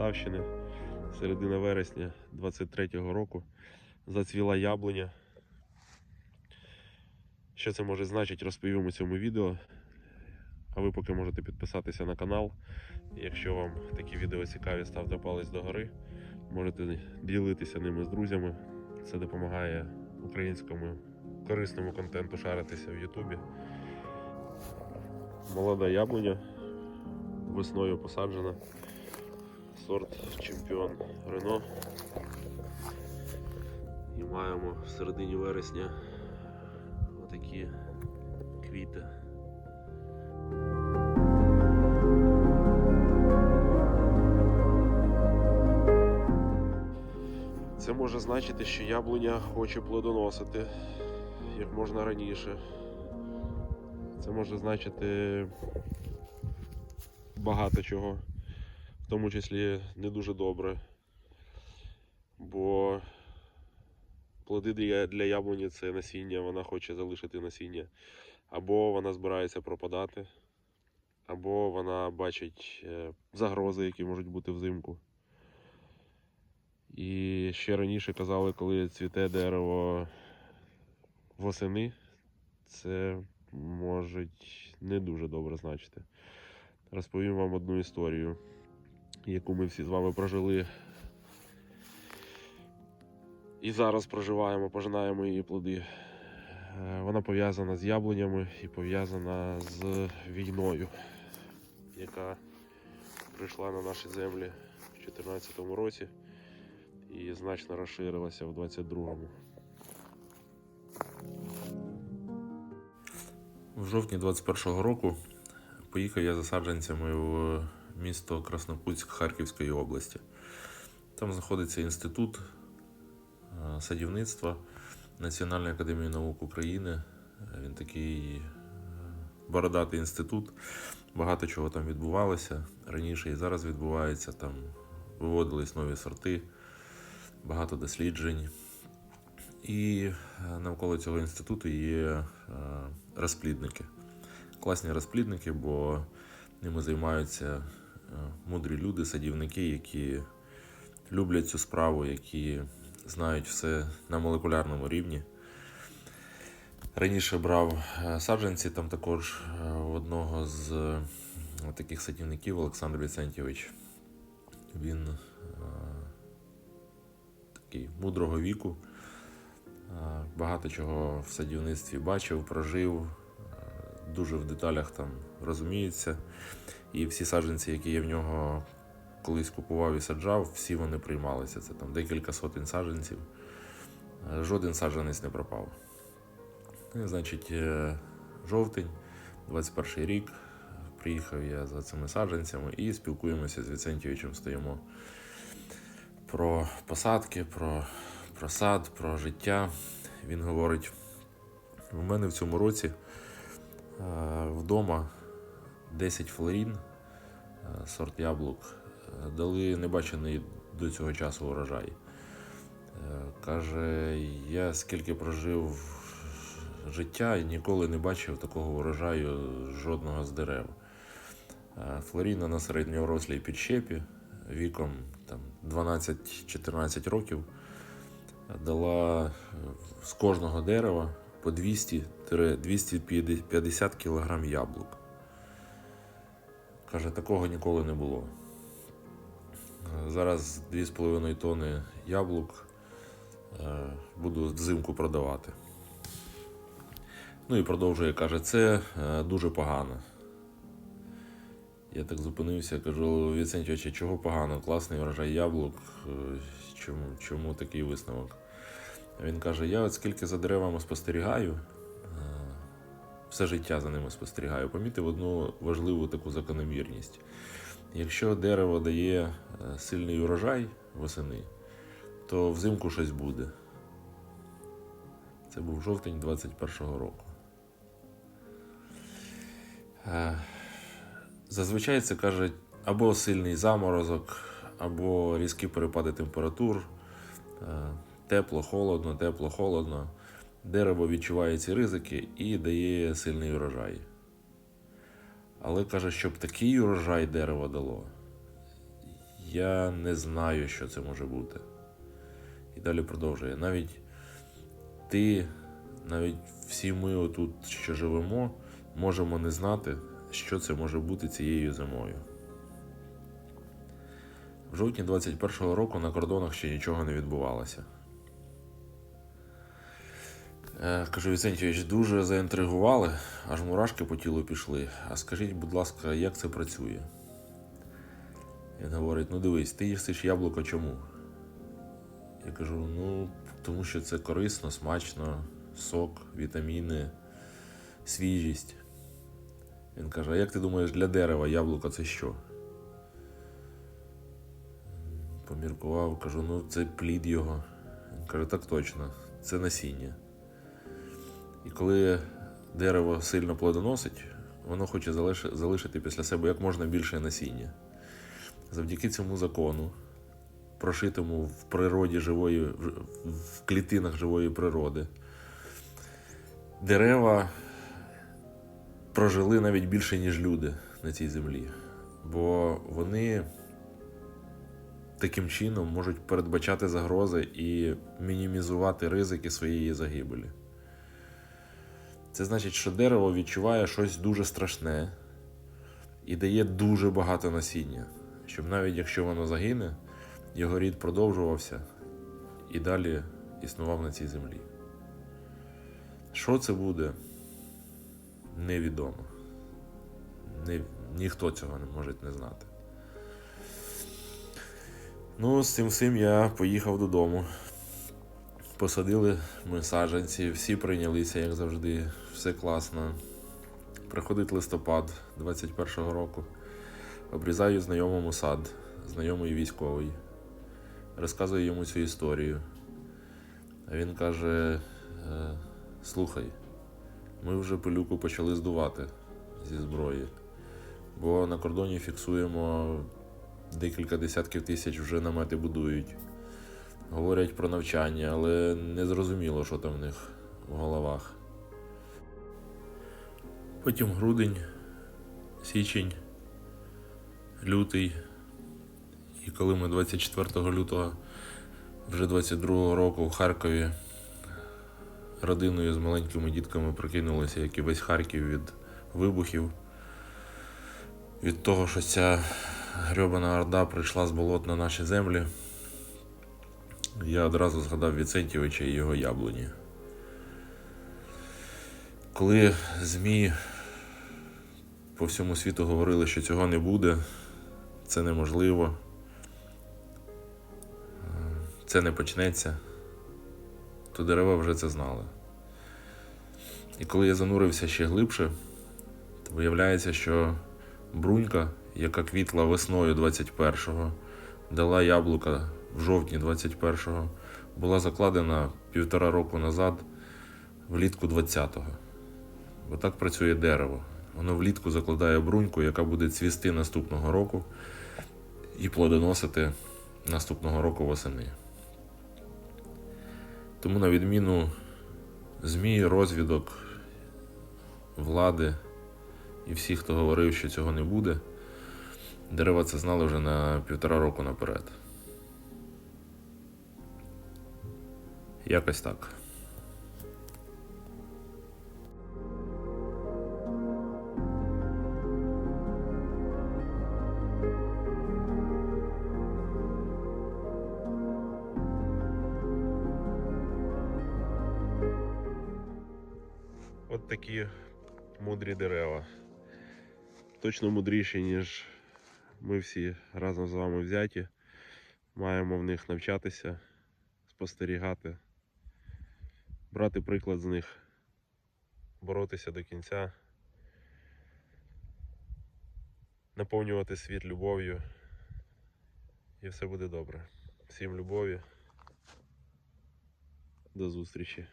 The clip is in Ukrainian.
Полтавщини. Середина вересня 23-го року зацвіла яблуня. Що це може значити, розповім у цьому відео. А ви поки можете підписатися на канал. Якщо вам такі відео цікаві, ставте палець догори. Можете ділитися ними з друзями. Це допомагає українському корисному контенту шаритися в Ютубі. Молода яблуня весною посаджена. Сорт чемпіон Рено. І маємо в середині вересня отакі квіти. Це може значити, що яблуня хоче плодоносити як можна раніше. Це може значити багато чого, в тому числі не дуже добре. Бо плоди для, яблуні це насіння, вона хоче залишити насіння. Або вона збирається пропадати, або вона бачить е, загрози, які можуть бути взимку. І ще раніше казали, коли цвіте дерево восени, це може не дуже добре значити. Розповім вам одну історію, яку ми всі з вами прожили. І зараз проживаємо, пожинаємо її плоди. Е, Вона пов'язана з яблунями і пов'язана з війною, яка прийшла на наші землі в 2014 році і значно розширилася в 22-му. В жовтні 21-го року поїхав я за саджанцями в місто Краснокутськ Харківської області. Там знаходиться інститут е, садівництва Національної академії наук України. Він такий е, бородатий інститут. Багато чого там відбувалося раніше і зараз відбувається. Там виводились нові сорти, багато досліджень. І е, навколо цього інституту є розплідники. Класні розплідники, бо ними займаються мудрі люди, садівники, які люблять цю справу, які знають все на молекулярному рівні. Раніше брав е, саджанці, там також е, одного з е, таких садівників Олександр Віцентьович. Він такий мудрого віку. Багато чого в садівництві бачив, прожив, дуже в деталях там розуміється. І всі саджанці, які я в нього колись купував і саджав, всі вони приймалися. Це там декілька сотень саджанців. Е, Жоден саджанець не пропав. Ну, і, значить, е, жовтень, 21 рік. Приїхав я за цими саджанцями і спілкуємося з Віцентійовичем, стоїмо про посадки, про, про сад, про життя. Він говорить: у мене в цьому році вдома 10 флорін, е, сорт яблук, е, дали небачений до цього часу урожай. Е, Каже, я скільки прожив життя і ніколи не бачив такого урожаю жодного з дерев. Е, Флоріна на середньорослій підщепі віком там, 12-14 років дала е, з кожного дерева по 200-250 кг яблук. Каже, такого ніколи не було. Зараз 2,5 тони яблук е, буду взимку продавати. Ну і продовжує, каже, це е, дуже погано. Я так зупинився, кажу, Віцентьовича, чого погано? Класний врожай яблук. е, Чому, чому такий висновок? Він каже: я от скільки за деревами спостерігаю, е, все життя за ними спостерігаю, помітив одну важливу таку закономірність. Якщо дерево дає е, сильний урожай восени, то взимку щось буде. Це був жовтень 21-го року. Е, Зазвичай це каже або сильний заморозок, або різкі перепади температур, тепло, холодно, тепло, холодно. Дерево відчуває ці ризики і дає сильний урожай. Але каже, щоб такий урожай дерево дало, Я не знаю, що це може бути. І далі продовжує. Навіть ти, навіть всі ми отут, що живемо, можемо не знати, що це може бути цією зимою. В жовтні 21-го року на кордонах ще нічого не відбувалося. Е, Кажу, Віцентійович, дуже заінтригували, аж мурашки по тілу пішли. А скажіть, будь ласка, як це працює? Він говорить: ну дивись, ти їстиш яблуко чому? Я кажу: ну, тому що це корисно, смачно, сок, вітаміни, свіжість. Він каже: а як ти думаєш, для дерева яблуко це що? Поміркував, кажу, ну це плід його. Він каже, так точно, це насіння. І коли дерево сильно плодоносить, воно хоче залишити після себе як можна більше насіння. Завдяки цьому закону, прошитому в природі живої, в- клітинах живої природи, дерева прожили навіть більше, ніж люди на цій землі. Бо вони таким чином можуть передбачати загрози і мінімізувати ризики своєї загибелі. Це значить, що дерево відчуває щось дуже страшне і дає дуже багато насіння, щоб навіть якщо воно загине, його рід продовжувався і далі існував на цій землі. Що це буде, невідомо. Ні, ніхто цього не може не знати. Ну, з цим всім я поїхав додому. Посадили ми саджанці, всі прийнялися, як завжди, все класно. Приходить листопад 21-го року. Обрізаю знайомому сад, знайомий військовий. Розказую йому цю історію. А він каже: «Е, слухай, ми вже пилюку почали здувати зі зброї, бо на кордоні фіксуємо декілька десятків тисяч вже намети будують. Говорять про навчання, але не зрозуміло, що там в них в головах. Потім грудень, січень, лютий. І коли ми 24 лютого вже 22 року в Харкові родиною з маленькими дітками прокинулися, як і весь Харків від вибухів, від того, що ця грьобана орда прийшла з болот на наші землі. Я одразу згадав Віцентійовича і його яблуні. Коли ЗМІ по всьому світу говорили, що цього не буде, це неможливо, це не почнеться, то дерева вже це знали. І коли я занурився ще глибше, то виявляється, що брунька, яка квітла весною 21-го, дала яблука в жовтні 21-го, була закладена півтора року назад, влітку 20-го. Бо так працює дерево. Воно влітку закладає бруньку, яка буде цвісти наступного року і плодоносити наступного року восени. Тому, на відміну ЗМІ, розвідок, влади і всіх, хто говорив, що цього не буде, дерева це знали вже на півтора року наперед. Якось так. От такі мудрі дерева. Точно мудріші, ніж ми всі разом з вами взяті. Маємо в них навчатися, спостерігати, брати приклад з них, боротися до кінця, наповнювати світ любов'ю. І все буде добре. Всім любові. До зустрічі.